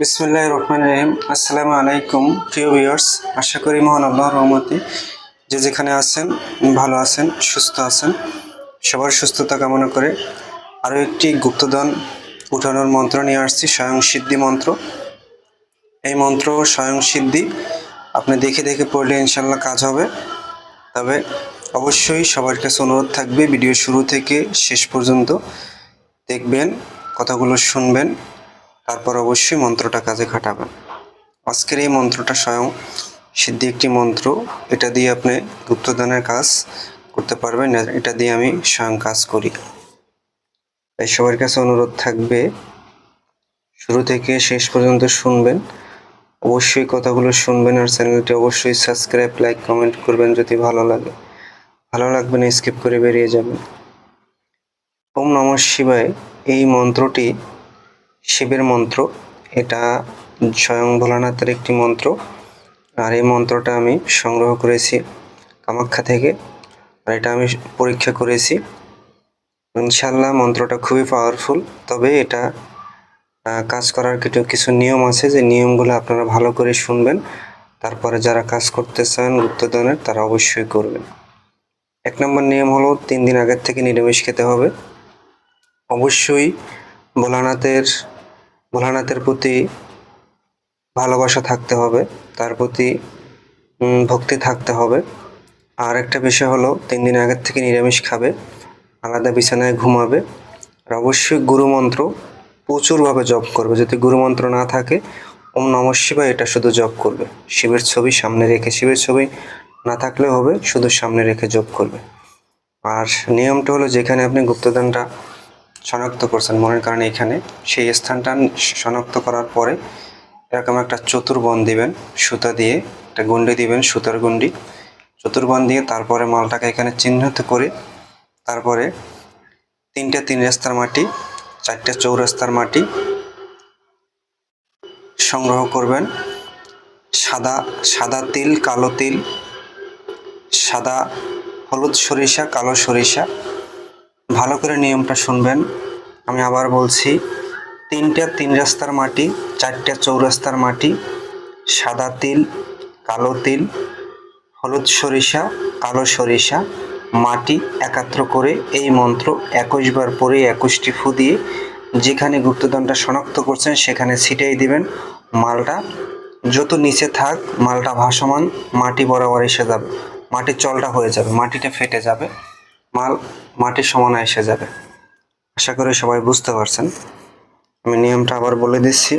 বিসমুল্লাহ রহমান রহিম। আসসালামু আলাইকুম, প্রিয় ভিউয়ার্স। আশা করি মহান আল্লাহর রহমতে যে যেখানে আছেন, ভালো আছেন, সুস্থ আছেন, সবার সুস্থতা কামনা করে আরও একটি গুপ্তদান উঠানোর মন্ত্র নিয়ে আসছি, স্বয়ং সিদ্ধি মন্ত্র। এই মন্ত্র, স্বয়ং সিদ্ধি, আপনি দেখে দেখে পড়লে ইনশাল্লাহ কাজ হবে। তবে অবশ্যই সবার কাছে অনুরোধ থাকবে, ভিডিও শুরু থেকে শেষ পর্যন্ত দেখবেন, কথাগুলো শুনবেন। তারপর অবশ্যই মন্ত্রটা কাজে খাটাবেন। আজকের এই মন্ত্রটা স্বয়ং সিদ্ধি একটি মন্ত্র। এটা দিয়ে আপনি গুপ্তদানের কাজ করতে পারবেন এটা দিয়ে আমি স্বয়ং কাজ করি। তাই সবার কাছে অনুরোধ থাকবে, শুরু থেকে শেষ পর্যন্ত শুনবেন। অবশ্যই কথাগুলো শুনবেন আর চ্যানেলটি অবশ্যই সাবস্ক্রাইব, লাইক, কমেন্ট করবেন যদি ভালো লাগে। ভালো লাগবে না, স্কিপ করে বেরিয়ে যাবেন। ওম নমঃ শিবায় এই মন্ত্রটি শিবের মন্ত্র। এটা স্বয়ং ভোলানাথের একটি মন্ত্র। আর এই মন্ত্রটা আমি সংগ্রহ করেছি কামাখ্যা থেকে। আর এটা আমি পরীক্ষা করেছি। ইনশাল্লাহ মন্ত্রটা খুবই পাওয়ারফুল তবে এটা কাজ করার কিছু কিছু নিয়ম আছে। যে নিয়মগুলো আপনারা ভালো করে শুনবেন। তারপরে যারা কাজ করতে চান গুপ্তধনের, তারা অবশ্যই করবেন। এক নম্বর নিয়ম হলো তিন দিন আগের থেকে নিরামিষ খেতে হবে। অবশ্যই ভোলানাথের ভোলানাথের প্রতি ভালোবাসা থাকতে হবে, তার প্রতি ভক্তি থাকতে হবে। আর একটা বিষয় হলো, তিন দিন আগের থেকে নিরামিষ খাবে, আলাদা বিছানায় ঘুমাবে, আর অবশ্যই গুরুমন্ত্র প্রচুরভাবে জপ করবে। যদি গুরুমন্ত্র না থাকে, ওম নম শিবায় এটা শুধু জপ করবে। শিবের ছবি সামনে রেখে, শিবের ছবি না থাকলেও হবে, শুধু সামনে রেখে জপ করবে। আর নিয়মটা হলো, যেখানে আপনি গুপ্তদানটা শনাক্ত করছেন মনের কারণে এখানে। সেই স্থানটা শনাক্ত করার পরে এরকম একটা চতুর্বন দিবেন, সুতা দিয়ে একটা গুন্ডি দিবেন, সুতার গুন্ডি। চতুর্বন দিয়ে তারপরে মালটাকে এখানে চিহ্নিত করে তারপরে তিনটে তিন রাস্তার মাটি, চারটে চৌরাস্তার মাটি সংগ্রহ করবেন। সাদা সাদা তিল, কালো তিল, সাদা হলুদ সরিষা, কালো সরিষা ভালো করে নিয়মটা শুনবেন। আমি আবার বলছি, তিনটা তিন রাস্তার মাটি, চারটা চৌরাস্তার মাটি, সাদা তিল, কালো তিল, হলুদ সরিষা, কালো সরিষা, মাটি একাত্র করে এই মন্ত্র একুশ বার পরে একুশটি ফু দিয়ে যেখানে গুপ্তধনটা শনাক্ত করছেন সেখানে ছিটাই দিবেন। মালটা যত নিচে থাক, মালটা ভাসমান, মাটি বরাবর এসে যাবে মাটির চলটা হয়ে যাবে, মাটিটা ফেটে যাবে। মাল মাটির সমানে এসে যাবে। আশা করি সবাই বুঝতে পারছেন। আমি নিয়মটা আবার বলে দিচ্ছি।